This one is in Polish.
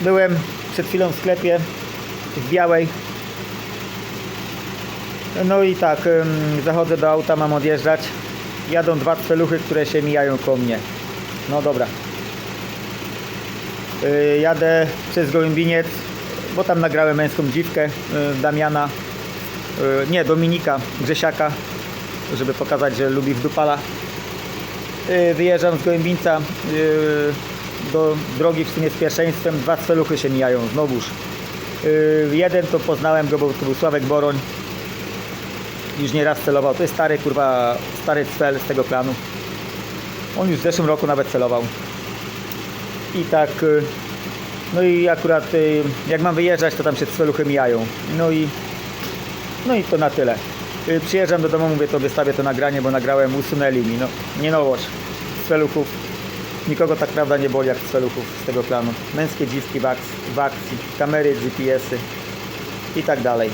Byłem przed chwilą w sklepie w Białej. No i tak, zachodzę do auta, mam odjeżdżać. Jadą dwa celuchy, które się mijają koło mnie. No dobra. Yy, jadę przez Gołębiniec, bo tam nagrałem męską dziwkę yy, Damiana, yy, nie Dominika Grzesiaka, żeby pokazać, że lubi wdupala. Yy, wyjeżdżam z Gołębińca do drogi w sumie z pierwszeństwem, dwa celuchy się mijają znowuż. Yy, jeden to poznałem go, bo to był Sławek Boroń. Już nieraz celował. To jest stary, kurwa, stary cel z tego planu. On już w zeszłym roku nawet celował. I tak, y, no i akurat y, jak mam wyjeżdżać, to tam się celuchy mijają. No i, no i to na tyle. Y, Przyjeżdżam do domu, mówię, to wystawię to nagranie, bo nagrałem, usunęli mi. No, nie nowość. Celuchów. Nikogo tak prawda nie boli jak celuchów z tego planu. Męskie dziwki w akcji, w akcji kamery, GPS-y i tak dalej.